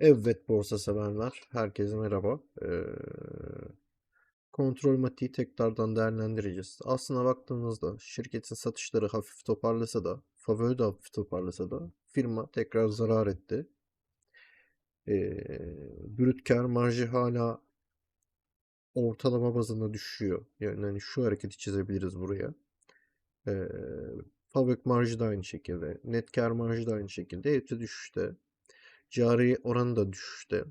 Evet borsa severler. Herkese merhaba. Kontrol matiği tekrardan değerlendireceğiz. Aslına baktığımızda şirketin satışları hafif toparlasa da, favori de hafif toparlasa da firma tekrar zarar etti. Brüt kar marjı hala ortalama bazında düşüyor. Yani hani şu hareketi çizebiliriz buraya. Fabrik marjı da aynı şekilde. Net kar marjı da aynı şekilde. Hepsi düşüşte. Cari oranı da düşüşte.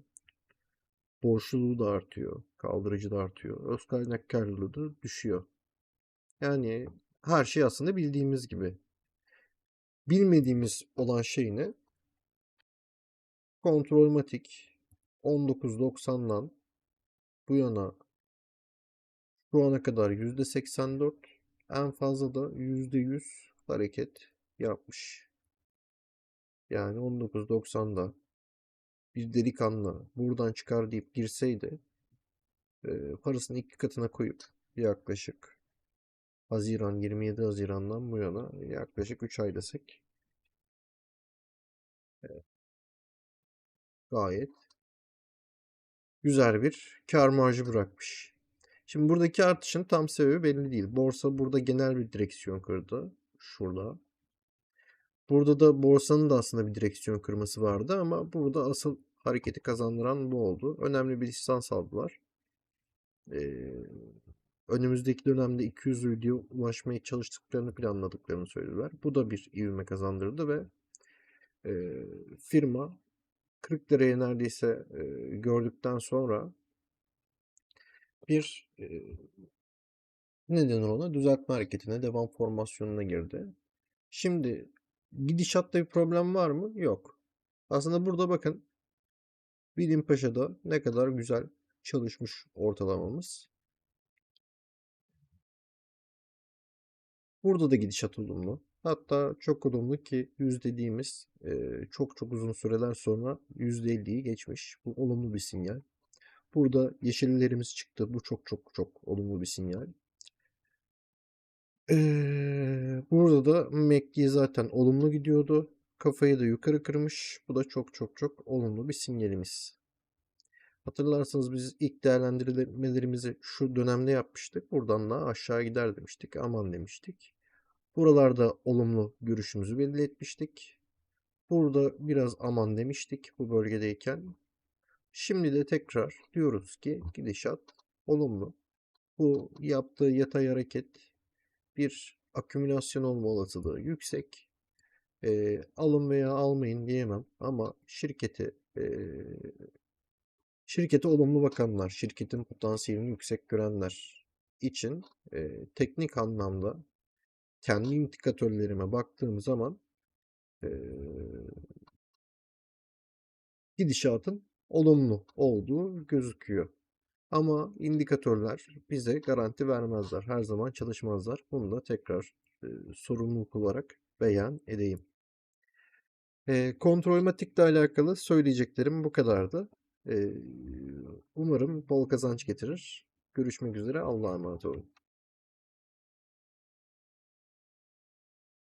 Borçluluğu da artıyor. Kaldırıcı da artıyor. Öz kaynak karlılığı da düşüyor. Yani her şey aslında bildiğimiz gibi. Bilmediğimiz olan şey ne? Kontrolmatik 19.90'dan bu yana şu ana kadar %84 en fazla da %100 hareket yapmış. Yani 19.90'da bir delikanlı buradan çıkar deyip girseydi e, parasını iki katına koyup yaklaşık Haziran 27 Haziran'dan bu yana yaklaşık 3 ay desek e, gayet güzel bir kar marjı bırakmış. Şimdi buradaki artışın tam sebebi belli değil. Borsa burada genel bir direksiyon kırdı. Şurada. Burada da borsanın da aslında bir direksiyon kırması vardı ama burada asıl hareketi kazandıran bu oldu. Önemli bir lisans aldılar. Ee, önümüzdeki dönemde 200 video ulaşmaya çalıştıklarını planladıklarını söylediler. Bu da bir ivme kazandırdı ve e, firma 40 liraya neredeyse e, gördükten sonra bir e, ne ona düzeltme hareketine devam formasyonuna girdi. Şimdi gidişatta bir problem var mı? Yok. Aslında burada bakın Bilim Paşa'da ne kadar güzel çalışmış ortalamamız. Burada da gidişat olumlu. Hatta çok olumlu ki yüz dediğimiz e, çok çok uzun süreler sonra %50'yi geçmiş. Bu olumlu bir sinyal. Burada yeşillerimiz çıktı. Bu çok çok çok olumlu bir sinyal. Ee, burada da MACD zaten olumlu gidiyordu. Kafayı da yukarı kırmış. Bu da çok çok çok olumlu bir sinyalimiz. Hatırlarsanız biz ilk değerlendirmelerimizi şu dönemde yapmıştık. Buradan da aşağı gider demiştik. Aman demiştik. Buralarda olumlu görüşümüzü belli etmiştik. Burada biraz aman demiştik bu bölgedeyken. Şimdi de tekrar diyoruz ki gidişat olumlu. Bu yaptığı yatay hareket bir akümülasyon olma olasılığı yüksek. E, alın veya almayın diyemem ama şirketi e, şirkete olumlu bakanlar, şirketin potansiyelini yüksek görenler için e, teknik anlamda kendi indikatörlerime baktığım zaman e, gidişatın olumlu olduğu gözüküyor. Ama indikatörler bize garanti vermezler. Her zaman çalışmazlar. Bunu da tekrar e, sorumluluk olarak beyan edeyim. E, kontrolmatikle alakalı söyleyeceklerim bu kadardı. E, umarım bol kazanç getirir. Görüşmek üzere. Allah'a emanet olun.